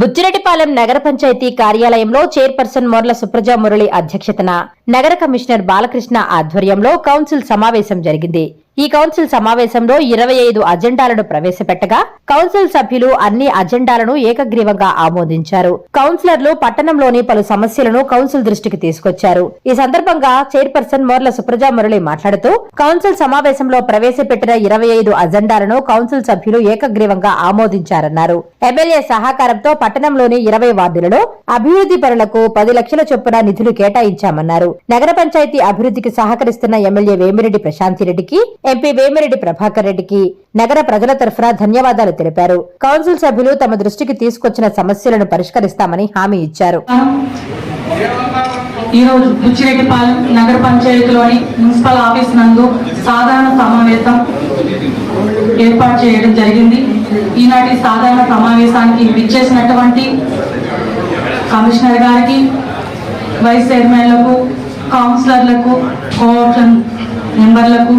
బుచ్చిరెడ్డిపాలెం నగర పంచాయతీ కార్యాలయంలో చైర్పర్సన్ మొర్ల సుప్రజా మురళి అధ్యక్షతన నగర కమిషనర్ బాలకృష్ణ ఆధ్వర్యంలో కౌన్సిల్ సమావేశం జరిగింది. ఈ కౌన్సిల్ సమావేశంలో ఇరవై ఐదు అజెండాలను ప్రవేశపెట్టగా కౌన్సిల్ సభ్యులు అన్ని అజెండాలను ఏకగ్రీవంగా ఆమోదించారు. కౌన్సిలర్లు పట్టణంలోని పలు సమస్యలను కౌన్సిల్ దృష్టికి తీసుకొచ్చారు. ఈ సందర్భంగా చైర్పర్సన్ మోర్ల సుప్రజా మురళి మాట్లాడుతూ కౌన్సిల్ సమావేశంలో ప్రవేశపెట్టిన ఇరవై ఐదు అజెండాలను కౌన్సిల్ సభ్యులు ఏకగ్రీవంగా ఆమోదించారన్నారు. ఎమ్మెల్యే సహకారంతో పట్టణంలోని ఇరవై వార్డులలో అభివృద్ధి పనులకు పది లక్షల చొప్పున నిధులు కేటాయించామన్నారు. నగర పంచాయతీ అభివృద్ధికి సహకరిస్తున్న ఎమ్మెల్యే వేమిరెడ్డి ప్రశాంతిరెడ్డికి ఎంపీ వేమిరెడ్డి ప్రభాకర్ రెడ్డికి నగర ప్రజల తరఫున ధన్యవాదాలు తెలిపారు. కౌన్సిల్ సభ్యులు తమ దృష్టికి తీసుకొచ్చిన సమస్యలను పరిష్కరిస్తామని హామీ ఇచ్చారు. ఈరోజు బుచ్చిరెడ్డిపాలెం నగర పంచాయతీలోని మున్సిపల్ ఆఫీస్ నందు సాధారణ సమావేశం ఏర్పాటు చేయడం జరిగింది. ఈనాటి సాధారణ సమావేశానికి విచ్చేసినటువంటి కమిషనర్ గారికి వైస్ చైర్మన్లకు కౌన్సిలర్లకు కోఆప్షన్ మెంబర్లకు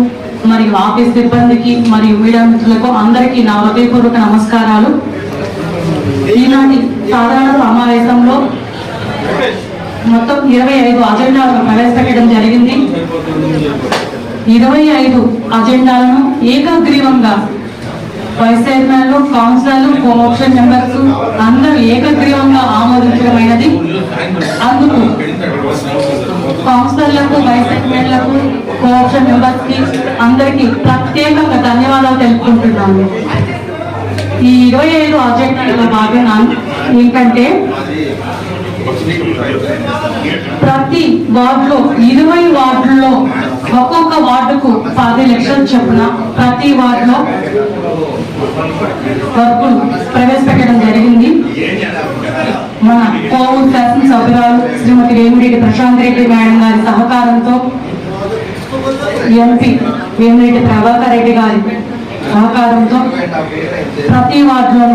మరియు ఆఫీస్ సిబ్బందికి మరియు మీడియా మిత్రులకు అందరికీ నా హృదయపూర్వక నమస్కారాలు. ఈనాటి సాధారణ సమావేశంలో మొత్తం ఇరవై ఐదు అజెండాలను ప్రవేశపెట్టడం జరిగింది. ఇరవై ఐదు అజెండాలను ఏకగ్రీవంగా వైస్ చైర్మన్లు కౌన్సిలర్లు ఆప్షన్ మెంబర్స్ అందరూ ఏకగ్రీవంగా ఆమోదించడమైనది అందుకు కౌన్సిలర్లకు వైస్ చైర్మన్లకు కోఆప్షన్ మెంబర్స్కి అందరికి ప్రత్యేకంగా ధన్యవాదాలు తెలుపుకుంటున్నాను. ఈ ఇరవై ఐదు అజెండాల భాగంగా ఏంటంటే ప్రతి వార్డులో ఇరవై వార్డుల్లో ఒక్కొక్క వార్డుకు పది లక్షలు చొప్పున ప్రతి వార్డులో వర్కులు వేమిరెడ్డి ప్రశాంత్ రెడ్డి మేడం గారి సహకారంతో ఎంపీ వేమిరెడ్డి ప్రభాకర్ రెడ్డి గారి సహకారంతో ప్రతి వార్డులో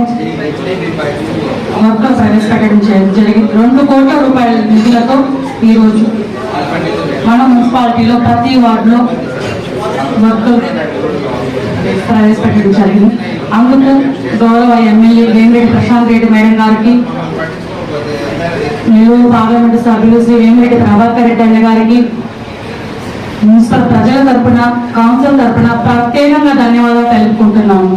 మొత్తం ప్రవేశపెట్టడం చే- జరిగింది. రెండు కోట్ల రూపాయల నిధులతో ఈరోజు మన మున్సిపాలిటీలో ప్రతి వార్డులో వర్కులు ప్రవేశపెట్టడం జరిగింది. అందుకు గౌరవ ఎమ్మెల్యే వేమిరెడ్డి ప్రశాంత్ రెడ్డి మేడం గారికి నెల్లూరు పార్లమెంటు సభ్యులు శ్రీ వేమిరెడ్డి ప్రభాకర్ రెడ్డి అన్న గారికి మున్సిపల్ ప్రజల తరపున కౌన్సిల్ తరపున ప్రత్యేకంగా ధన్యవాదాలు తెలుపుకుంటున్నాము.